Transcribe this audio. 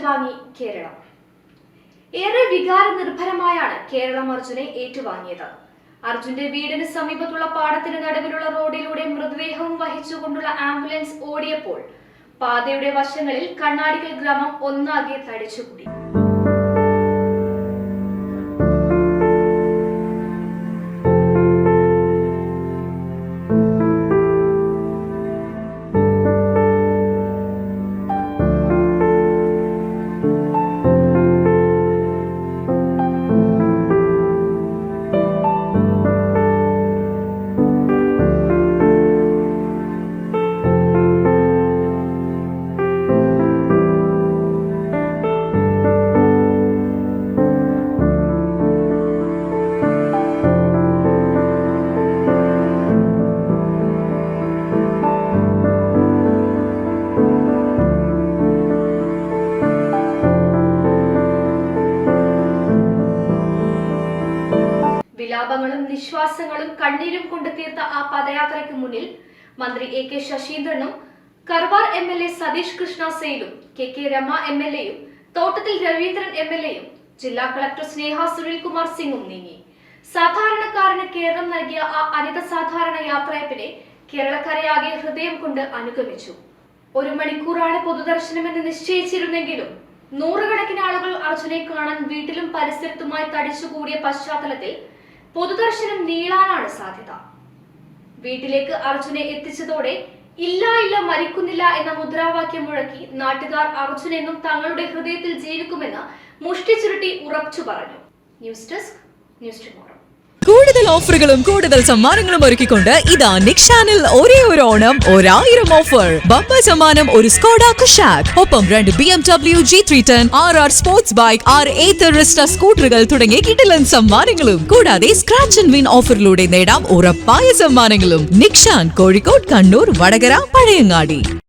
ഏറ്റുവാങ്ങി കേരളം. ഏറെ വികാര നിർഭരമായാണ് കേരളം അർജുനെ ഏറ്റുവാങ്ങിയത്. അർജുന്റെ വീടിന് സമീപത്തുള്ള പാടത്തിന് നടുവിലുള്ള റോഡിലൂടെ മൃതദേഹവും വഹിച്ചുകൊണ്ടുള്ള ആംബുലൻസ് ഓടിയപ്പോൾ പാതയുടെ വശങ്ങളിൽ കണ്ണാടിക്കൽ ഗ്രാമം ഒന്നാകെ തടിച്ചുകൂടി. വിലാപങ്ങളും നിശ്വാസങ്ങളും കണ്ണീരും കൊണ്ട് തീർത്ത ആ പദയാത്രയ്ക്ക് മുന്നിൽ മന്ത്രി A K ശശീന്ദ്രനും Karwar M L A Satish Krishna സെയിലും K K Rama M L എയും തോട്ടത്തിൽ രവീന്ദ്രൻ എം എൽ എയും ജില്ലാ കളക്ടർ സ്നേഹ സുനിൽകുമാർ സിംഗും നീങ്ങി. സാധാരണക്കാരന് കേരളം നൽകിയ ആ അനിത സാധാരണ യാത്രയപ്പിനെ കേരളക്കരയാകെ ഹൃദയം കൊണ്ട് അനുഗമിച്ചു. ഒരു മണിക്കൂറാണ് പൊതുദർശനമെന്ന് നിശ്ചയിച്ചിരുന്നെങ്കിലും നൂറുകണക്കിന് ആളുകൾ അർജുനെ കാണാൻ വീട്ടിലും പരിസരത്തുമായി തടിച്ചുകൂടിയ പശ്ചാത്തലത്തിൽ പൊതുദർശനം നീളാനാണ് സാധ്യത. വീട്ടിലേക്ക് അർജുനെ എത്തിച്ചതോടെ ഇല്ല ഇല്ല മരിക്കുന്നില്ല എന്ന മുദ്രാവാക്യം മുഴക്കി നാട്ടുകാർ അർജുനെന്നും തങ്ങളുടെ ഹൃദയത്തിൽ ജീവിക്കുമെന്ന് മുഷ്ടി ചുരുട്ടി ഉറച്ചു പറഞ്ഞു. News desk news tomorrow. കൂടുതൽ ഓഫറുകളും കൂടുതൽ സമ്മാനങ്ങളും ഒരുക്കിക്കൊണ്ട് ഇതാ നിക്ഷാനിൽ ഒരേ ഒരു ഓണം ഒരായിരം ഓഫർ. ബമ്പ സമ്മാനം ഒരു സ്കോഡ കുഷാക് ഒപ്പം രണ്ട് B M W G three ten R R sports bike R eight സ്കൂട്ടറുകൾ തുടങ്ങിയ കിടിലൻ സമ്മാനങ്ങളും. കൂടാതെ സ്ക്രാച്ച് ആൻഡ് വിൻ ഓഫറിലൂടെ നേടാം ഉറപ്പായ സമ്മാനങ്ങളും. നിക്ഷാൻ കോഴിക്കോട് കണ്ണൂർ വടകര പഴയങ്ങാടി.